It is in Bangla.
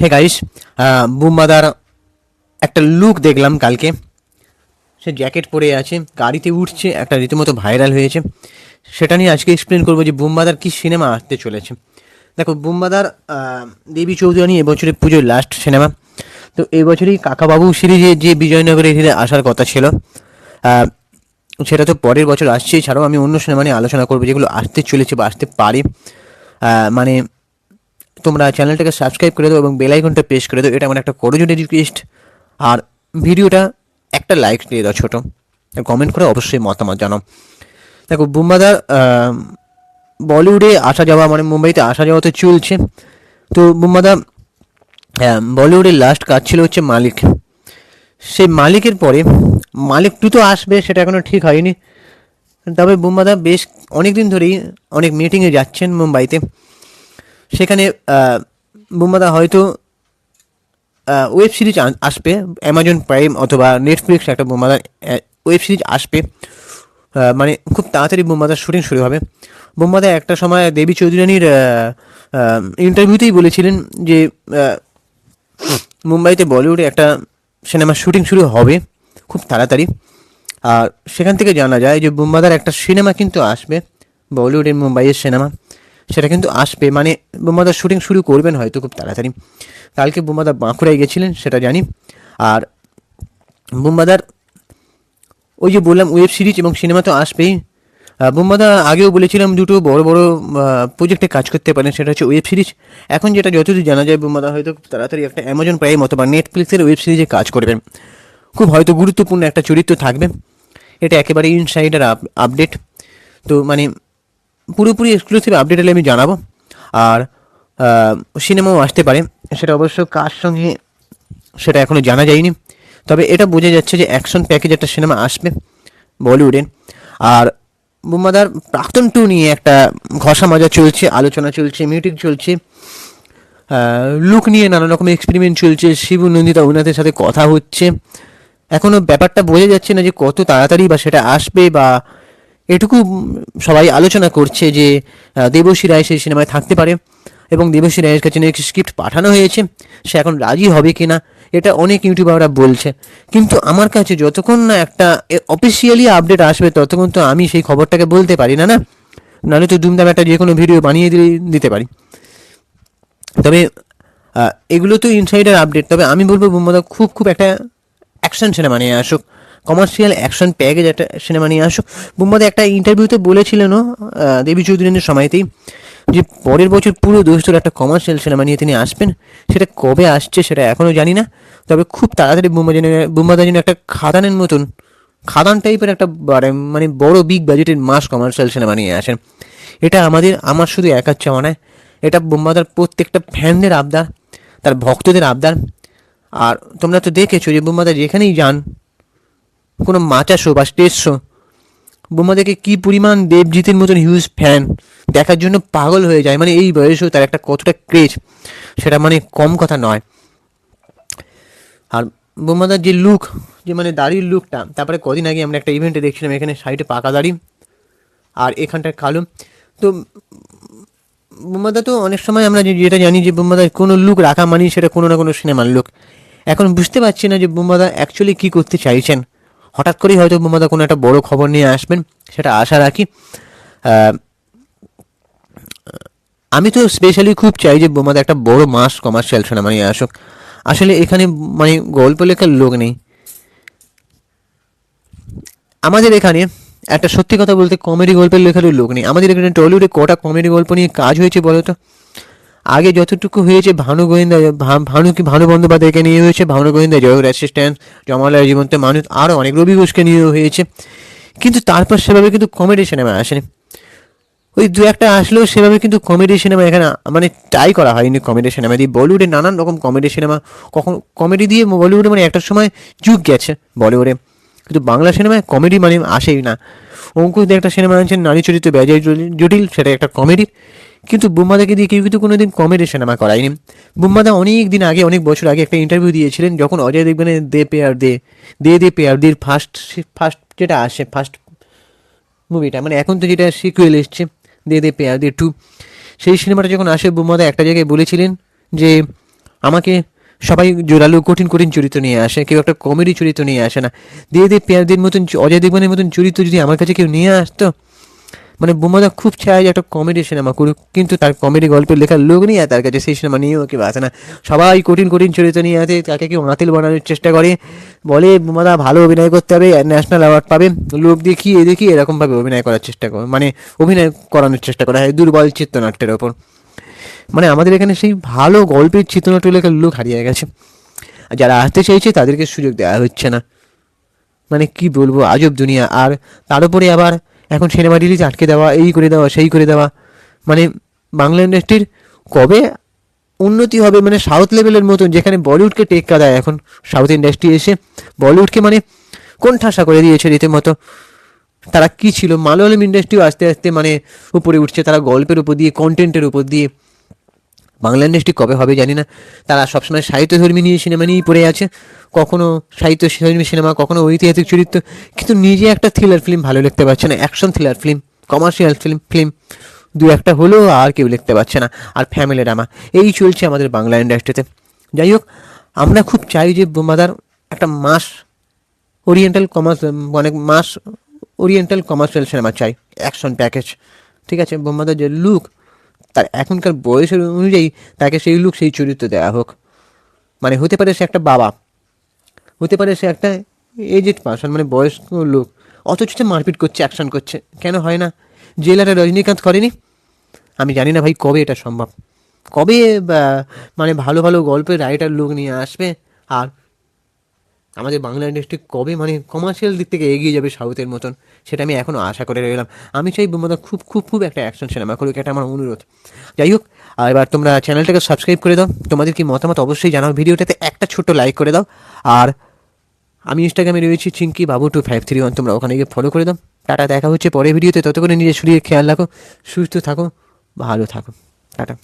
হে গাইস বুম্বাদার একটা লুক দেখলাম কালকে। সে জ্যাকেট পরে আছে, গাড়িতে উঠছে, একটা রীতিমতো ভাইরাল হয়েছে। সেটা নিয়ে আজকে এক্সপ্লেন করব যে বুম্বাদার কি সিনেমা আসতে চলেছে। দেখো বুম্বাদার দেবী চৌধুরানী এবছরের পুজোর লাস্ট সিনেমা তো এবছরই কাকাবাবু সিরিজে যে বিজয়নগরে এখানে আসার কথা ছিল সেটা তো পরের বছর আসছে এছাড়াও আমি অন্য সিনেমা নিয়ে আলোচনা করব, যেগুলো আসতে চলেছে বা আসতে পারে। মানে তোমরা চ্যানেলটাকে সাবস্ক্রাইব করে দাও এবং বেল আইকনটা প্রেস করে দাও। এটা আমার একটা করজোর রিকোয়েস্ট আর ভিডিওটা একটা লাইক দিয়ে দাও ছোটো। কমেন্ট করে অবশ্যই মতামত জানাও। দেখো, বুম্বাদার বলিউডে আসা যাওয়া মানে মুম্বাইতে আসা যাওয়া তো চলছে। তো বুম্বাদা বলিউডের লাস্ট কাজ ছিল হচ্ছে মালিক। সেই মালিকের পরে, মালিক টু তো আসবে, সেটা এখনও ঠিক হয়নি। তবে বুম্বাদা বেশ অনেক দিন ধরেই অনেক মিটিংয়ে যাচ্ছেন মুম্বাইতে। সেখানে বুম্বাদা হয়তো ওয়েব সিরিজ আসবে অ্যামাজন প্রাইম অথবা নেটফ্লিক্স একটা বোমাদার ওয়েব সিরিজ আসবে। মানে খুব তাড়াতাড়ি বোমাদার শুটিং শুরু হবে। বোমাদা একটা সময় দেবী চৌধুরানীর ইন্টারভিউতেই বলেছিলেন যে মুম্বাইতে বলিউডে একটা সিনেমার শুটিং শুরু হবে, খুব তাড়াতাড়ি। আর সেখান থেকে জানা যায় যে, বুম্বাদার একটা সিনেমা কিন্তু আসবে, বলিউডের মুম্বাইয়ের সিনেমা সেটা কিন্তু আসবে। মানে বুম্বাদার শুটিং শুরু করবেন হয়তো খুব তাড়াতাড়ি। কালকে বুম্বাদা বাঁকুড়ায় গেছিলেন, সেটা জানি। আর বুম্বাদার ওই যে বললাম ওয়েব সিরিজ এবং সিনেমা তো আসবেই। বুম্বাদা আগেও বলেছিলাম দুটো বড় বড় প্রজেক্টে কাজ করতে পারেন, সেটা হচ্ছে ওয়েব সিরিজ এখন যেটা যতদূর জানা যায়, বুম্বাদা হয়তো তাড়াতাড়ি একটা অ্যামাজন প্রাইম অথবা নেটফ্লিক্সের ওয়েব সিরিজে কাজ করবেন। খুব হয়তো গুরুত্বপূর্ণ একটা চরিত্র থাকবে। এটা একেবারে ইনসাইডার আপডেট তো মানে পুরোপুরি এক্সক্লুসিভ আপডেট হলে আমি জানাব। আর সিনেমাও আসতে পারে। সেটা অবশ্য কার সঙ্গে সেটা এখনও জানা যায়নি। তবে এটা বোঝা যাচ্ছে যে অ্যাকশন প্যাকেজ একটা সিনেমা আসবে বলিউডে। আর বুম্বাদার প্রাক্তন টু নিয়ে একটা ঘষা মাজা চলছে, আলোচনা চলছে মিটিং চলছে। লুক নিয়ে নানা রকম এক্সপেরিমেন্ট চলছে। শিবু, নন্দিতা উনাদের সাথে কথা হচ্ছে। এখনও ব্যাপারটা বোঝা যাচ্ছে না যে কত তাড়াতাড়ি বা সেটা আসবে বা এটুকু সবাই আলোচনা করছে যে দেবশ্রী রায় সেই সিনেমায় থাকতে পারে এবং দেবশ্রী রায়ের কাছে নাকি স্ক্রিপ্ট পাঠানো হয়েছে, সে এখন রাজি হবে কি না এটা অনেক ইউটিউবাররা বলছে। কিন্তু আমার কাছে যতক্ষণ না একটা অফিসিয়ালি আপডেট আসবে, ততক্ষণ তো আমি সেই খবরটাকে বলতে পারি না না? নাহলে তো দুমদাম একটা যে কোনো ভিডিও বানিয়ে দিলে, দিতে পারি। তবে এগুলো তো ইনসাইডার আপডেট তবে আমি বলব, বুম্বাদা, খুব খুব একটা অ্যাকশন সিনেমা নিয়ে আসুক। কমার্শিয়াল অ্যাকশন প্যাকেজ একটা সিনেমা নিয়ে আসুক বুম্বাদা একটা ইন্টারভিউতে বলেছিলেনও আহ, দেবী চৌধুরীর সময়তেই যে পরের বছর পুরো দোস্তর একটা কমার্শিয়াল সিনেমা নিয়ে তিনি আসবেন সেটা কবে আসছে সেটা এখনও জানি না। তবে খুব তাড়াতাড়ি বুম্বা যেন বুম্বাদা যেন একটা খাদানের মতন খাদান টাইপের একটা মানে বড় বিগ বাজেটের মাস কমার্শিয়াল সিনেমা নিয়ে আসেন। এটা আমাদের আমার শুধু একার চাওয়া নয় এটা বোম্বাদার প্রত্যেকটা ফ্যানদের আবদার তার ভক্তদের আবদার। আর তোমরা তো দেখেছ যে বোম্বাদা যেখানেই যান কোনো মাচা শো বা স্টেজ শো বোম্বাদাকে কি পরিমাণ দেবজিতের মতন হিউজ ফ্যান দেখার জন্য পাগল হয়ে যায়। মানে এই বয়সেও তার একটা কতটা ক্রেজ সেটা মানে কম কথা নয়। আর বোমাদার যে লুক যে মানে দাড়ির লুকটা তারপরে কদিন আগে আমরা একটা ইভেন্টে দেখছিলাম, এখানে সাইডে পাকা দাড়ি আর এখানটায় কালো। তো বোমাদা তো অনেক সময় আমরা যেটা জানি যে বোমাদার কোনো লুক রাখা মানে সেটা কোনো না কোনো সিনেমার লুক এখন বুঝতে পারছি না যে বোমাদা অ্যাকচুয়ালি কী করতে চাইছেন। হঠাৎ করেই হয়তো বোমাদা কোনো একটা বড় খবর নিয়ে আসবেন, সেটা আশা রাখি। আমি তো স্পেশালি খুব চাই যে বোমাদা একটা বড় মাস কমার্শিয়াল সিনেমা নিয়ে আসুক। আসলে এখানে মানে গল্প লেখার লোক নেই। আমাদের এখানে একটা সত্যি কথা বলতে কমেডি গল্পের লেখারও লোক নেই। আমাদের এখানে টলিউডে কটা কমেডি গল্প নিয়ে কাজ হয়েছে বলো তো? আগে যতটুকু হয়েছে, ভানু গোয়েন্দা, ভানু কি ভানু বন্দ্যোপাধ্যায়কে নিয়ে হয়েছে, ভানু গোয়েন্দা জয়ের অ্যাসিস্ট্যান্ট জমালয় জীবন্ত মানুষ আরও অনেক রবি ঘোষকে নিয়েও হয়েছে। কিন্তু তারপর সেভাবে কিন্তু কমেডি সিনেমা আসেনি। ওই দু একটা আসলেও সেভাবে কিন্তু কমেডি সিনেমা এখানে মানে ট্রাই করা হয়নি কমেডি সিনেমা দিয়ে। বলিউডে নানান রকম কমেডি সিনেমা কখন কমেডি দিয়ে বলিউডে মানে একটা সময় যুগ গেছে বলিউডে কিন্তু বাংলা সিনেমায় কমেডি মানে আসেই না। অঙ্কুশ দিয়ে একটা সিনেমা আনছেন, নারী চরিত্র বেজায় জটিল, সেটা একটা কমেডি কিন্তু বুম্বাদাকে দিয়ে কেউ কিন্তু কোনোদিন কমেডি সিনেমা করায়নি। বুম্বাদা অনেক দিন আগে, অনেক বছর আগে একটা ইন্টারভিউ দিয়েছিলেন, যখন অজয় দেখবেন দে পেয়ার দে দে দে পেয়ার দের ফার্স্ট ফার্স্ট যেটা আসে ফার্স্ট মুভিটা মানে এখন তো যেটা সিকুয়েল এসছে, দে দে পেয়ার দে টু সেই সিনেমাটা যখন আসে বুমাদা একটা জায়গায় বলেছিলেন যে, আমাকে সবাই জোরালো, কঠিন কঠিন চরিত্র নিয়ে আসে, কেউ একটা কমেডি চরিত্র নিয়ে আসে না। দিয়ে দিয়ে পেয়ারদের মতন, অজয় দেবগনের মতন চরিত্র যদি আমার কাছে কেউ নিয়ে আসতো মানে বোমাদা খুব চায় যে একটা কমেডি সিনেমা করুক, কিন্তু তার কমেডি গল্পের লেখার লোক নিয়ে তার কাছে সেই সিনেমা নিয়েও কেউ আসে না। সবাই কঠিন কঠিন চরিত্র নিয়ে আসে, তাকে কেউ আঁতিল বানানোর চেষ্টা করে। বলে বোমাদা ভালো অভিনয় করতে হবে, ন্যাশনাল অ্যাওয়ার্ড পাবে। লোক দেখি, এ দেখি, এরকমভাবে অভিনয় করার চেষ্টা করে মানে অভিনয় করানোর চেষ্টা করা হয়, দুর্বল চিত্রনাট্যের ওপর। মানে আমাদের এখানে সেই ভালো গল্পের চিত্রনাট্য লেখার লোক হারিয়ে গেছে। আর যারা আসতে চাইছে, তাদেরকে সুযোগ দেওয়া হচ্ছে না। মানে কি বলব, আজব দুনিয়া। আর তার উপরে আবার এখন সিনেমা রিলিজ আটকে দেওয়া, এই করে দেওয়া, সেই করে দেওয়া। মানে বাংলা ইন্ডাস্ট্রির কবে উন্নতি হবে? মানে সাউথ লেভেলের মতন, যেখানে বলিউডকে টেক্কা দেয় এখন সাউথ ইন্ডাস্ট্রি এসে বলিউডকে মানে কোন ঠাসা করে দিয়েছে রীতিমতো? তারা কি ছিল? মালয়ালম ইন্ডাস্ট্রিও আস্তে আস্তে মানে উপরে উঠছে। তারা গল্পের উপর দিয়ে কন্টেন্টের উপর দিয়ে বাংলা ইন্ডাস্ট্রি কবে হবে জানি না। তারা সবসময় সাহিত্যধর্মী নিয়ে সিনেমা নিয়েই পড়ে আছে। কখনো সাহিত্যধর্মী সিনেমা কখনো ঐতিহাসিক চরিত্র। কিন্তু নিজে একটা থ্রিলার ফিল্ম ভালো লিখতে পারছে না। Action thriller film commercial film film দু একটা হলেও আর কেউ লিখতে পারছে না। আর ফ্যামিলি ড্রামা এই চলছে আমাদের বাংলা ইন্ডাস্ট্রিতে যাই হোক, আমরা খুব চাই যে বোমাদার একটা মাস ওরিয়েন্টাল কমার্স অনেক মাস ওরিয়েন্টাল কমার্শিয়াল সিনেমা চাই। অ্যাকশন প্যাকেজ ঠিক আছে বোম্বাদার যে লুক তার এখনকার বয়সের অনুযায়ী তাকে সেই লুক সেই চরিত্র দেওয়া হোক। মানে হতে পারে সে একটা বাবা, হতে পারে সে একটা এজেড পার্সন মানে বয়স্ক লোক, অথচ সে মারপিট করছে অ্যাকশন করছে। কেন হয় না? জেলাটা রজনীকান্ত করেনি? আমি জানি না ভাই কবে এটা সম্ভব। কবে মানে ভালো ভালো গল্পের রাইটার লোক নিয়ে আসবে? আর আমাদের বাংলা ইন্ডাস্ট্রি কবে মানে কমার্শিয়াল দিক থেকে এগিয়ে যাবে সাউথের মতন, সেটা আমি এখনও আশা করে রইলাম। আমি চাই বোমাদা খুব খুব খুব একটা অ্যাকশন সিনেমা করুক, এটা আমার অনুরোধ। যাই হোক, এবার তোমরা চ্যানেলটাকে সাবস্ক্রাইব করে দাও। তোমাদের কি মতামত অবশ্যই জানাও ভিডিওটাতে, একটা ছোট্ট লাইক করে দাও। আর আমি ইনস্টাগ্রামে রয়েছি চিঙ্কি বাবু টু ফাইভ থ্রি ওয়ান তোমরা ওখানে গিয়ে ফলো করে দাও। টাটা, দেখা হচ্ছে পরের ভিডিওতে। ততক্ষণে নিজের শরীরে খেয়াল রাখো, সুস্থ থাকো, ভালো থাকো। টাটা।